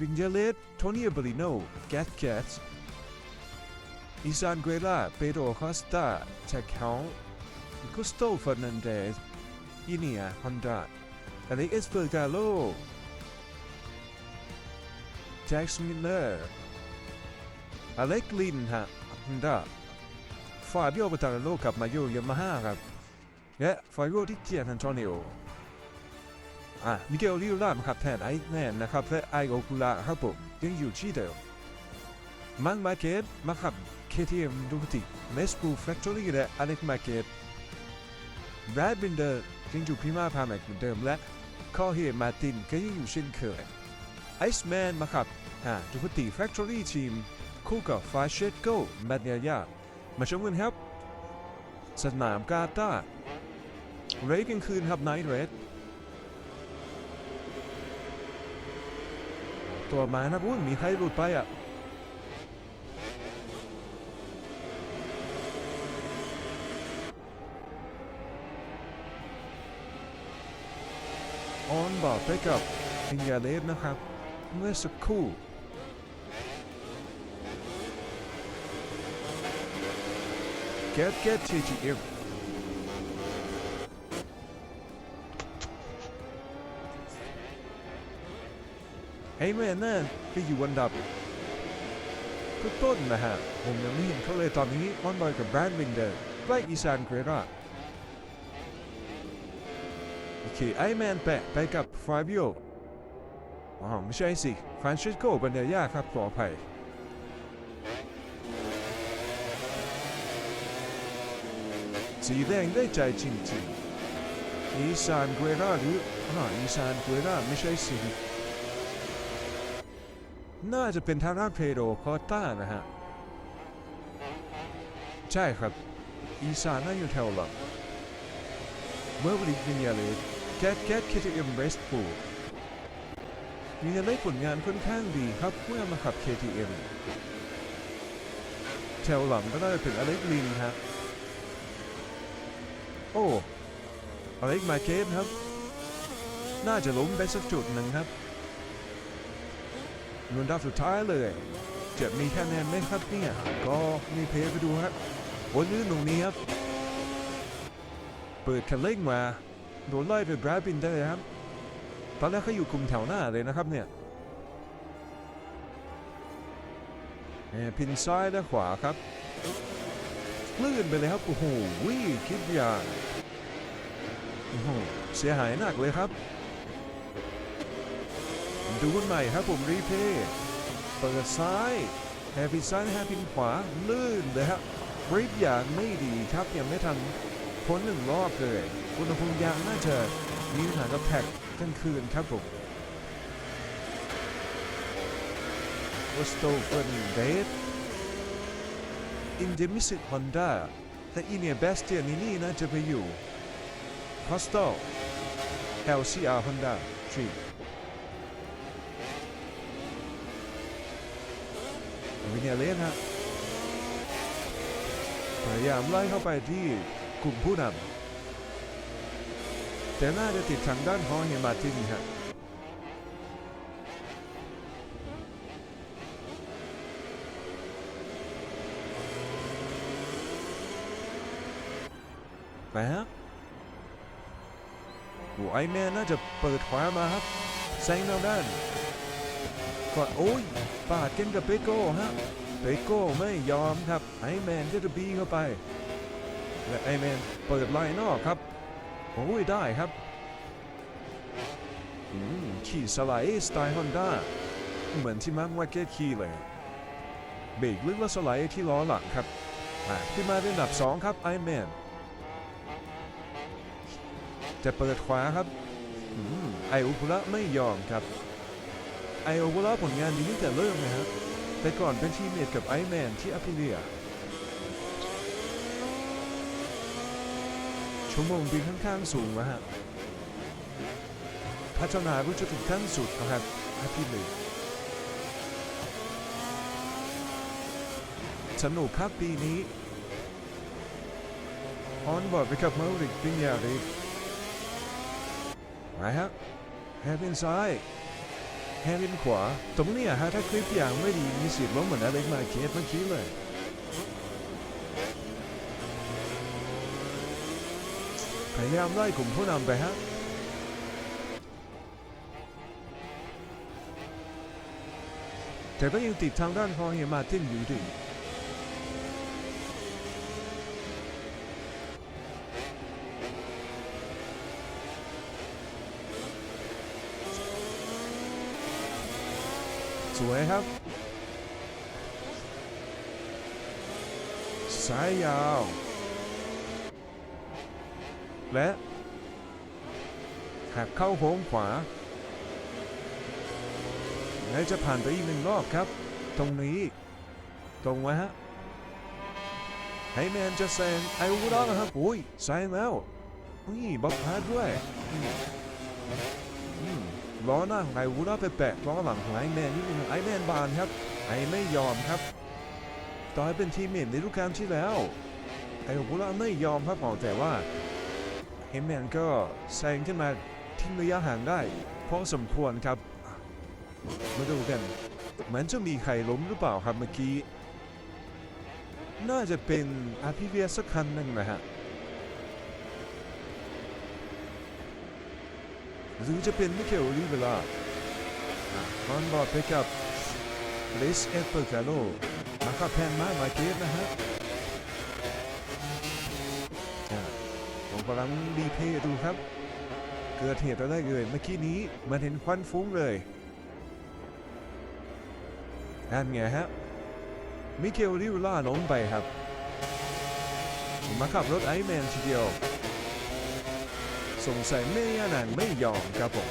วิงเยเลสโทนี่เบริโนแกตแกตอีซานเกรล่าเปโดคอสตาแจ็คเฮลกุสโตเฟอร์นันเดสอิเนียฮอนดาอเล็กเอสเปอร์กาโลแจ็คสมิลเลอร์อเล็กลินฮะฮอนดาฟาบิโอเปตาโลกับมาโยยามาฮ่าครับ และฟาบิโอที่เจียนันโตนิโอ อะมิเกลลิโอลามาขับแทนไอ้แน่นะครับและไอโอคูลาครับผมยังอยู่ที่เดิมมังมาเก็ตมาขับ KTM ดูติเมสปูแฟคทอรี่และอเล็กมาเก็ตแบรดบินเดอร์ยังอยู่พรีมาพาแม็กเหมือนเดิมและคอเฮียมาตินก็ยังอยู่เช่นเคยไอซ์แมนมาขับอ่าดูติแฟคทอรี่ทีมคู่กับฟาเชตโกแมดเนียยามาชมกันครับ สนามกาตาร์เรย์กลางคืนครับไนท์เรด ตัวมานะอุ้ยมีใครหลุดไปอะออนบอกไปกับปิญญาเลสนะครับเมื่อสักครู่ Get get TGM ไอ้แม่นั่นก็อยู่อันดับต้นๆนะฮะ ผมยังไม่เห็นเขาเลยตอนนี้ออนบอยกับแบรนด์วินเดอร์ใกล้อีสานเกรราโอเคไอแมนแปะไปกับฟาบิโออ๋อไม่ใช่สิฟรานซิสโกบันเดย่าครับขออภัยสีแดงได้ใจจริงๆอีสานเกรราหรืออ่าอีสานเกรราไม่ใช่สิ น่าจะเป็นทางด้านเพโดคอต้านะฮะ ใช่ครับ อีสานน่าอยู่แถวหลังเมื่อวันนี้วิญญาเลยแก๊สแก๊สเคทีเอ็มเรสปูวิญญาเลยผลงานค่อนข้างดีครับเมื่อมาขับ KTM แถวหลังก็น่าจะเป็นอเล็กลินฮะโอ้อเล็กมาเกตครับ น่าจะล้มไปสักจุดหนึ่งครับ นวนดับสุดท้ายเลย จะมีคะแนนไหมครับเนี่ยก็มีเพลย์ไปดูครับบนลื่นตรงนี้ครับ เปิดคันเร่งมาโดนไล่ไปแบรดบินได้เลยครับตอนแรกเขาอยู่กลุ่มแถวหน้าเลยนะครับเนี่ยแหม่พินซ้ายและขวาครับลื่นไปเลยครับโอ้โหวิ่คิดอย่างโอ้โหเสียหายหนักเลยครับ ดูกันใหม่ครับผมรีเพย์เปิดซ้ายแฮปปี้ซ้ายแฮปปี้ขวาลื่นเลยครับบริฟอย่างไม่ดีครับยังไม่ทันพ้นหนึ่งรอบเลยอุณหภูมิยางน่าจะมีปัญหากับแท็กกลางคืนครับผมวอสโตเฟนเดสอินเดมิสิตฮอนด้าแต่อีเนียเบสเตียนนี่น่าจะไปอยู่คอสโต LCR Honda 3วิน วิเนเลสฮะพยายามไล่เข้าไปที่กลุ่มผู้นำแต่น่าจะติดทางด้านขอเฮมาตินฮะไปฮะโอ้ไอแมนน่าจะเปิดขวามาครับแซงแนวด้านก็โอ้ย ปาดกันกับเปโก้ฮะเปโก้ไม่ยอมครับไอแมนก็จะบีเข้าไป และไอแมนเปิดไลน์นอกครับโอ้ยได้ครับอืมขี่สไลด์สไตล์ฮอนด้าเหมือนที่มาร์คมาเกตขี่เลยเบรกลึกแล้วสไลด์ที่ล้อหลังครับอะขึ้นมาเป็นอันดับ 2 ครับไอแมนจะเปิดขวาครับอืมไออุคุระไม่ยอมครับ ไอโอเวอร์ผลงานดีตั้งแต่เริ่มนะฮะแต่ก่อนเป็นทีมเมทกับไอแมนที่อ p พิเลียชั่วโมงบินค่อนข้างสูงนะฮะพัฒนารู้จะถึงขั้นสุดนะครับอ p พิเลียสนุกครับปีนี้ออนบอร์ดไปกับเมอริกปิญญาริกมาฮะแฮปปี้ไซด์ แฮร์รินขวา ตรงเนี้ยฮะถ้าคลิปอย่างไม่ดีมีสิทธิ์ล้มเหมือนอเล็กมาเคสเมื่อกี้เลยพยายามไล่กลุ่มผู้นำไปฮะแต่ก็ยังติดทางด้านคอเฮมาตินอยู่ดี สวยครับ สายยาว และหักเข้าโค้งขวา และจะผ่านไปอีกหนึ่งรอบครับ ตรงนี้ ตรงไว้ฮะไฮแมนจะแซงไอวูดอนะครับอุ้ยแซงแล้วนี่บล็อกพาด้วย ล้อหน้าของไอวูดอไปแปะล้อหลังของไอแมนนิดนึงไอแมนบานครับ ไอไม่ยอมครับต่อให้เป็นทีมเมทในฤดูกาลที่แล้ว ไอวูดอไม่ยอมครับแต่ว่าเฮมแมนก็แซงขึ้นมาทิ้งระยะห่างได้พอสมควรครับมาดูกันเหมือนจะมีใครล้มหรือเปล่าครับเมื่อกี้ น่าจะเป็นอาพีเวียสักคันหนึ่งนะฮะ หรือจะเป็นมิเคลลิเวลาคอนบอร์ดไปกับเลสเอเปอร์กาโลมาขับแพนมามาเกตนะฮะผมกำลังรีเพย์ดูครับ เกิดเหตุอะไรเอ่ยเมื่อกี้นี้มันเห็นควันฟุ้งเลยนั่นไงฮะมิเคลลิวล่าล้มไปครับ มาขับรถไอแมนทีเดียว สงสัยไม่ยานานไม่ยอมครับผม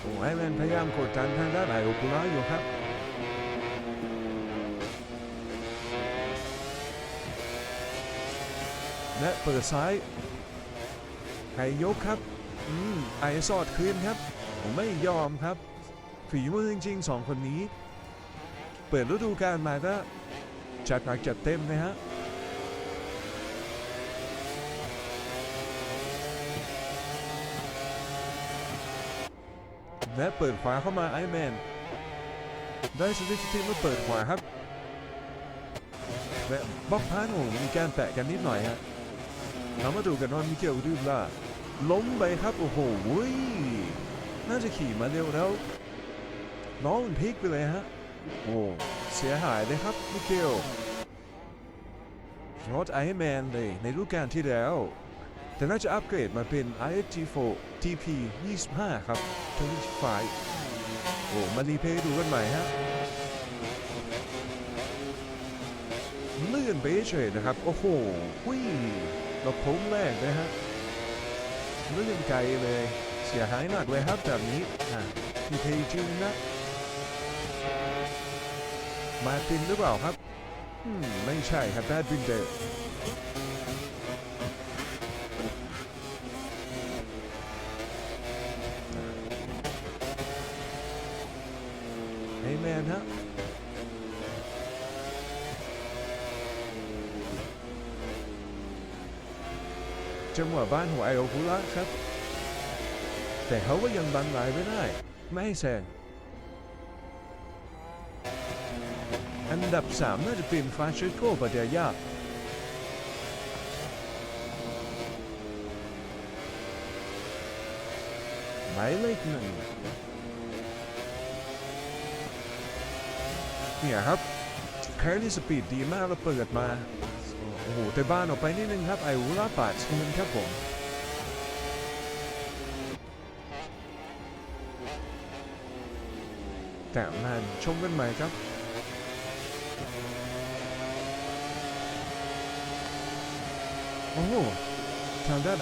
โอ้ไอแมนพยายามกดดันทางด้านไอโอปุระอยู่ครับและเปิดซ้ายไก่ยกครับอืมไอสอดคืนครับ ผมไม่ยอมครับฝีมือจริงๆสองคนนี้ เปิดฤดูกาลมาก็ จัดหนักจัดเต็มนะฮะและเปิดขวาเข้ามาไอแมนได้สถิสติมาเปิดขวาครับและบล็อกพาโนมีการแตะกันนิดหน่อยฮะเรามาดูกันว่ามิเกลดูล่าล้มไปครับ โอ้โหวยน่าจะขี่มาเร็วแล้ว น้องมันพลิกไปเลยฮะ โอ้ เสียหายเลยครับมิเกลรถไอแมนเลยในรูปการที่แล้ว แต่น่าจะอัปเกรดมาเป็น ISG4 TP 25 ครับ25โอ้มารีเพย์ดูกันใหม่ฮะเลื่อนไปเฉยนะครับ โอ้โหหุ้ยเราพ้มแรกนะฮะเลื่อนไกลเลย เสียหายหนักเลยครับแบบนี้อะมีเพย์จริงนะ มาตินหรือเปล่าครับอืมไม่ใช่ครับแบดบินเดอร์เฮแมนฮะจังหวะบ้านหัวไอโอคุระครับ แต่เขาก็ยังบังไหลไม่ได้ ไม่ให้แซง อันดับ 3 น่าจะเป็นฟรานชิสโกปาเดียาหมายเลขหนึ่งเนี่ยครับแครี่สปีดดีมากแล้วเปิดมา โอ้โหแต่บ้านออกไปนิดนึงครับ ไอวูราปาดคืนครับผมแต่นานชมกันใหม่ครับ โอ้โหทางด้าน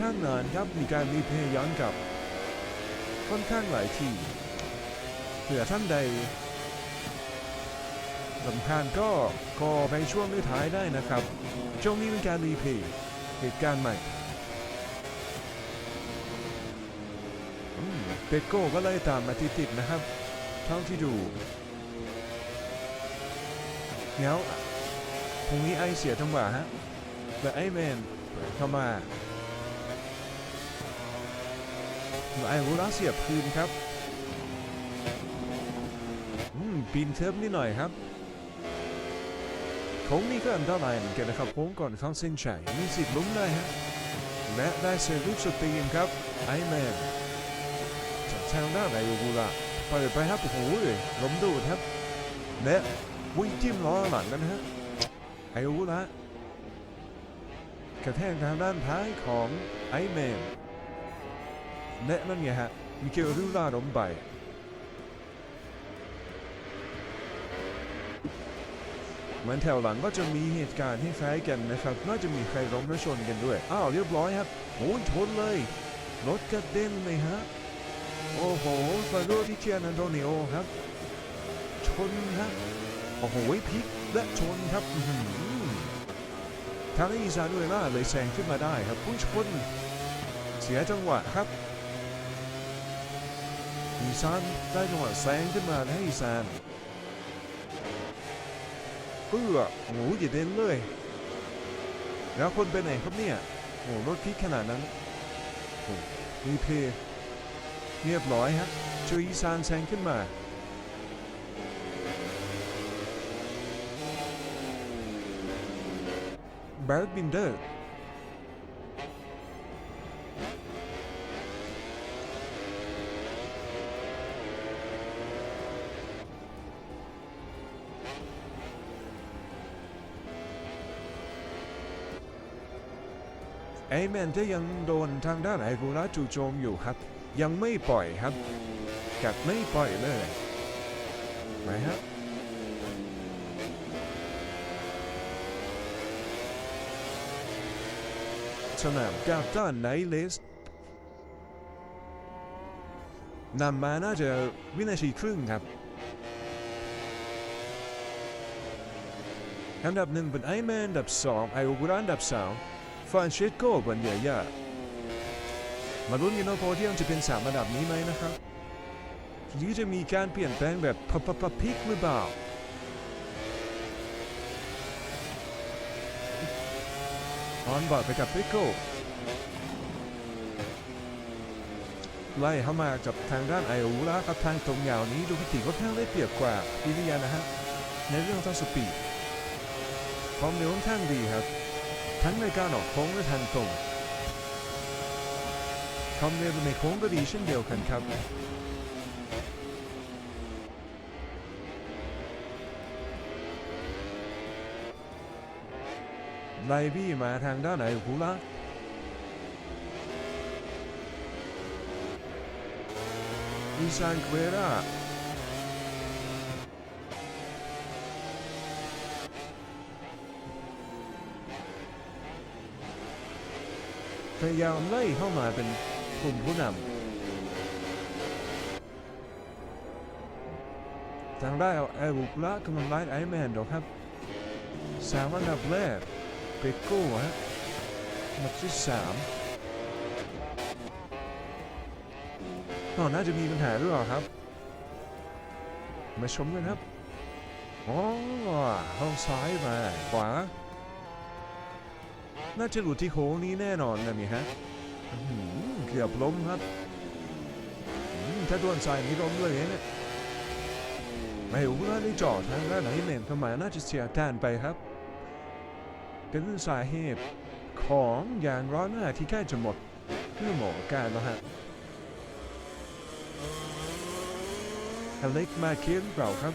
ข้างนานครับมีการรีเพย์ย้อนกลับ ค่อนข้างหลายทีเผื่อท่านใดสำคัญก็ก็ไปช่วงท้ายได้นะครับ ช่วงนี้เป็นการรีเพย์เหตุการณ์ใหม่เปโก้ก็เลยตามมาติดๆนะครับ เท่าที่ดูเดี๋ยวพรุ่งนี้ไอเสียจังหวะฮะแต่ไอแมนเข้ามา ไอรูราเสียบคืนครับอืมปีนเทิบนิดหน่อยครับโค้งนี้ก็อันตรายเหมือนกันนะครับโค้งก่อนเข้าเส้นชัยมีสิทธิ์ลุ้มได้ฮะและได้เซรูปสตรีนครับไอแมนจากทางด้านไอรูราเปิดไปครับโอ้โหล้มดูดครับและวิ่งจิ้มล้อหลังกันะฮะไอรูรากระแทกทางด้านท้ายของไอแมน และนั่นไงฮะมิเกลรูราล้มไปมือนแถวหลังก็จะมีเหตุการณ์ให้คล้ายกันนะครับ น่าจะมีใครล้มและชนกันด้วย อ้าวเรียบร้อยครับโอ้ชนเลย รถกระเด็นเลยฮะ โอ้โหฟาโรที่เชียร์นันโดนิโอครับ ชนฮะโอ้โหพลิกและชนครับทางอีซานุเอล่าเลยแซงขึ้นมาได้ครับพุ่งชน เสียจังหวะครับ อีซานได้จังหวะแซงขึ้นมาให้อีซานเพื่อโอ้อย่าเด่นเลย แล้วคนไปไหนครับเนี่ยโอ้โหรถพลิกขนาดนั้นโอ้รีเพย์เรียบร้อยฮะช่วยอีซานแซงขึ้นมาแบร์บินเดอร์ แมนจะยังโดนทางด้านไอกูระจู่โจมอยู่ครับ ยังไม่ปล่อยครับกัดไม่ปล่อยเลยไหมฮะสนามกาต้านไนเลสนำมาน่าจะวินาทีครึ่งครับอันดับหนึ่งเป็นไอแมนอันดับสองไอโอกุระอันดับสาม ฟรานเชสโกบันเยยามาลุ้นกันว่าโพเดียมจะเป็นสามอันดับนี้ไหมนะครับหรือจะมีการเปลี่ยนแปลงแบบพับพับพับพิกหรือเปล่าออนบอร์ดไปกับพิโก้ไล่เข้ามากับทางด้านไอโอลาครับทางตรงยาวนี้ดูพิธีค่อนข้างได้เปรียบกว่าพิริยานะฮะในเรื่องของสปีดความเร็วค่อนข้างดีครับ ทั้งในการออกโค้งและทางตรงความเร็วในโค้งก็ดีเช่นเดียวกันครับ ไลบี้มาทางด้านไหนหูละอีซานเควรา พยายามไล่เข้ามาเป็นกลุ่มผู้นำทางได้เอาแอรุกละกำลังไล่ไอแมนดอกครับสามอันดับแรกเปโก้ฮะอันดับที่สามอ๋อน่าจะมีปัญหาหรือเปล่าครับ มาชมกันครับ อ๋อเข้าซ้ายมาขวา น่าจะหลุดที่โค้งนี้แน่นอนนะนี่ฮะเกือบล้มครับถ้าโดนซ้ายนี่ล้มเลยเนี่ยไม่รู้ว่าได้จอดทางด้านไหนเมนเข้ามาน่าจะเสียการไปครับ เป็นสาเหตุของยางร้อนหน้าที่ใกล้จะหมดเพื่อหมอการแล้วฮะอเล็กมาเคียนเปล่าครับ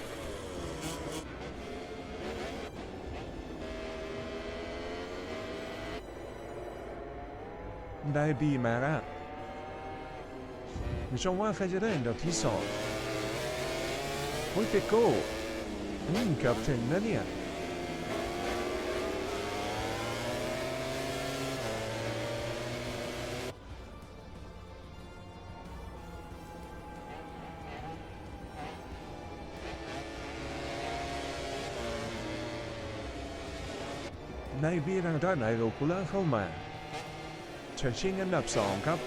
ได้บีมาล้วไม่ชมว่าใครจะได้อันดับที่สองโอ้ยเปโก้อืมกือบถึงนะเนี่ยในบีทางด้านไอโรคูล่าเข้ามา เฉิงชิงอันดับสองครับ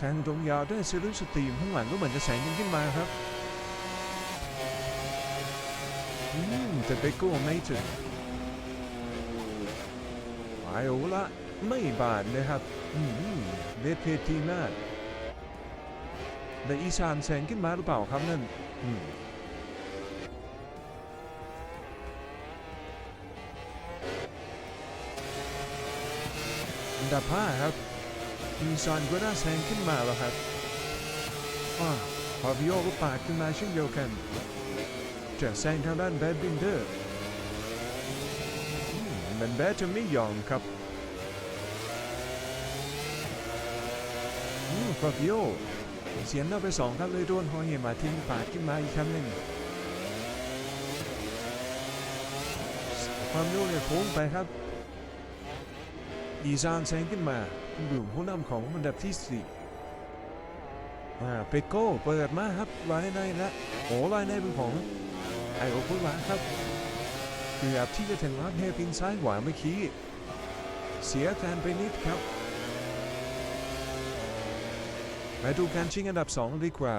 ทางตรงยาวได้ซีรีส์สตรีมข้างหลังก็เหมือนจะแสงกันขึ้นมาครับ อืมแต่ไปโก้ไม่ถึงไปโอละไม่บาดเลยครับอืมเลดเพทีมากแต่อีสานแสงขึ้นมาหรือเปล่าครับนั่นอืมดับห้าครับอีซานก็น่าแซงขึ้นมาแล้วครับว้าพาวิโอก็ปาดขึ้นมาเช่นเดียวกัน จะแซงทางด้านแบดบินเดอร์มันแบดจะไม่ยอมครับอืมฟาวิโอเสียนเอาไปสองครับเลยโดนฮอเฮมาทิ้งปาดขึ้นมาอีกครั้งหนึ่งฟาวิโอเนี่ยโค้งไปครับอีซานแซงขึ้นมาดูผู้นำของอันดับที่สี่อ่าเปโก้เปิดมาครับลายในและโอ้ลายในเป็นของ ไอโอคุระครับเกือบที่จะถึงรัดเฮปินซ้ายหวาเมื่อกี้ เสียการไปนิดครับ มาดูการชิงอันดับสองดีกว่า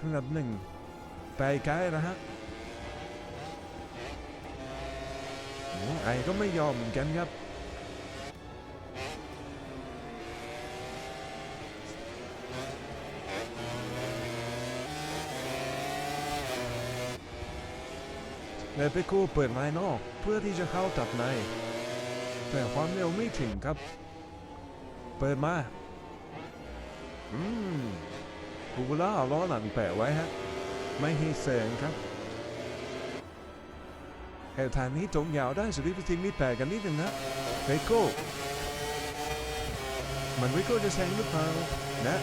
อันดับหนึ่งไปไกลแล้วฮะไอก็ไม่ยอมเหมือนกันครับ และเปโก้เปิดไม้นอก เพื่อที่จะเข้าตัดใน แต่ความเร็วไม่ถึงครับ เปิดมา อืมกูล่าล้อหลังแปะไว้ฮะ ไม่ให้แซงครับแห่ทางนี้ตรงยาวได้สุดที่ทีมีแปะกันนิดนึงนะเปโก้มันวิโก้จะแซงหรือเปล่านะ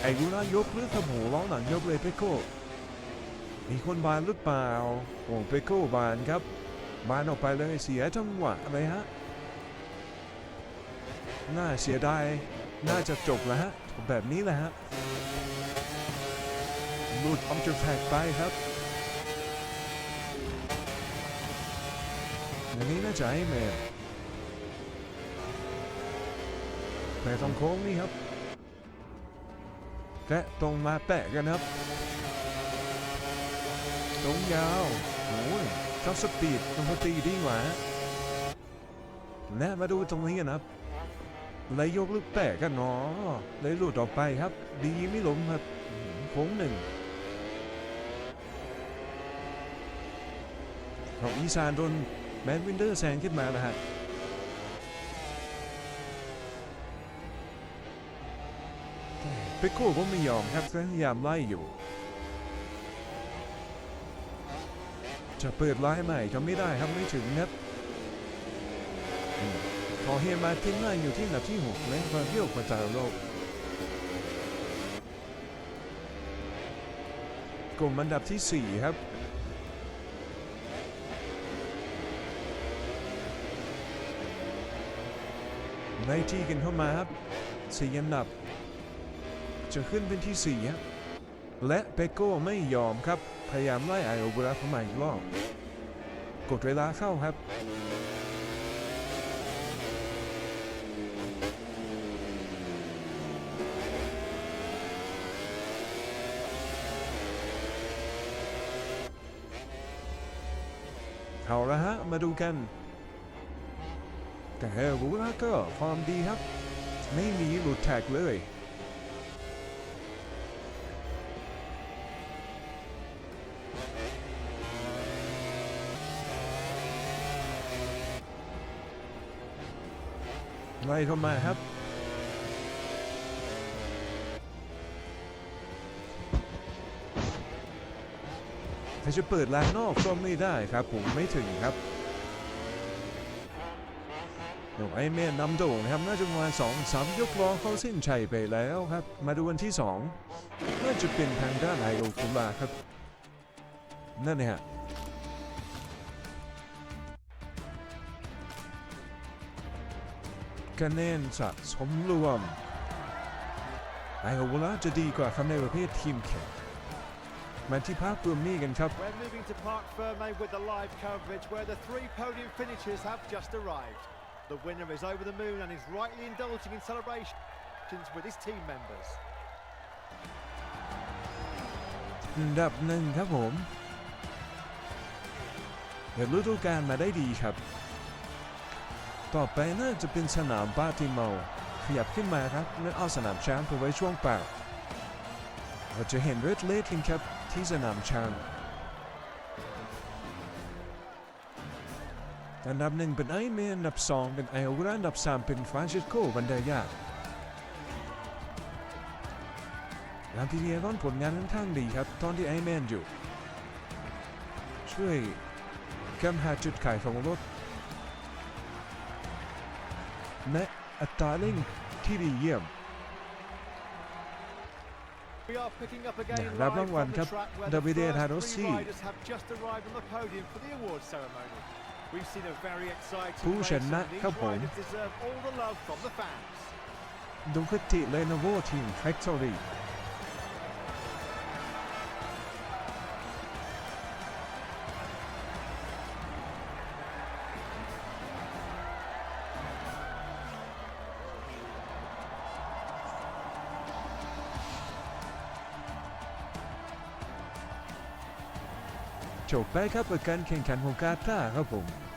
ไอ้กูล่ายกหรือทำหูล้อหลังยกเลยเปโก้ มีคนบานหรือเปล่า โอ้เปโก้บานครับ บานออกไปเลยเสียจังหวะอะไรฮะ น่าเสียดาย น่าจะจบแล้วฮะ แบบนี้แหละฮะหลุดออกจากแท็กไปครับอย่างนี้น่าจะให้แม่แม่ต้องโค้งนี่ครับ และตรงมาแปะกันครับ ตรงยาวโอ้ยชอบสปีดตรงสตีดีกว่าและมาดูตรงนี้กันครับเลยยกลูกแปะกันเนาะเลยหลุดออกไปครับ ดีไม่ล้มครับโค้งหนึ่งของอีสานโดนแมนวินเดอร์แซงขึ้นมานะฮะเปโก้ก็ไม่ยอมครับพยายามไล่อยู่ จะเปิดไลน์ใหม่ก็ไม่ได้ครับไม่ถึงครับอืมขอเฮมาทิ้งหนมาอยู่ที่อันดับที่6และฟาเบียลควาตาโลกลุ่มอันดับที่ 4 ครับไล่ที่กันเข้ามาครับสี่อันดับ จะขึ้นเป็นที่4ครับและเปโก้ไม่ยอมครับ พยายามไล่ไอโอเบราเข้ามาอีกรอบ กดเวลาเข้าครับ เอาละฮะ มาดูกัน แต่เฮลบูราก็ฟอร์มดีครับ ไม่มีหลุดแท็กเลย ไล่เข้ามาครับ ถ้าจะเปิดลานนอกก็ไม่ได้ครับผมไม่ถึงครับไอ้แมนนำโด่งนะครับน่าจะประมาณสองสามยกรองเขาสิ้นชัยไปแล้วครับ มาดูวันที่สองน่าจะเป็นทางด้านไอโอคุมาครับ นั่นเนี่ยฮะ คะแนนสะสมรวมไอโอคุมาจะดีกว่าครับในประเภททีมแข่งมาที่ภาพรวมนี้กันครับ We're moving to Park Ferme with the live coverage where the three podium finishers have just arrived. The winner is over the moon and is rightly indulging in celebrations with his team members. อันดับหนึ่งครับผมเปิดฤดูกาลมาได้ดีครับ ต่อไปน่าจะเป็นสนามบาติเมาขยับขึ้นมาครับและเอาสนามช้างไปไว้ช่วงปากเราจะเห็นเรดเลดกันครับที่สนามช้างอันดับหนึ่งเป็นไอเมนอันดับสองเป็นไอโอราอันดับสามเป็นฟรานซิสโกบันไดยาลาพิเลียรอนผลงานค่อนข้างดีครับ ตอนที่ไอแมนอยู่ ช่วยกำหาจุดขายของรถ และอัตราเร่งที่ดีเยี่ยม We are picking up again รับ live รางวัล from ครับ the track where the Davide first Tarossi three riders have just arrived on the podium for the award ceremony. We've seen a very exciting ผู้ race ช and นะ these ครับผม riders deserve all the love from the fans. ดูคติเลโนโวทีมแฟคทอรี่ จบไปครับกับการแข่งขันของกาตาร์ครับผม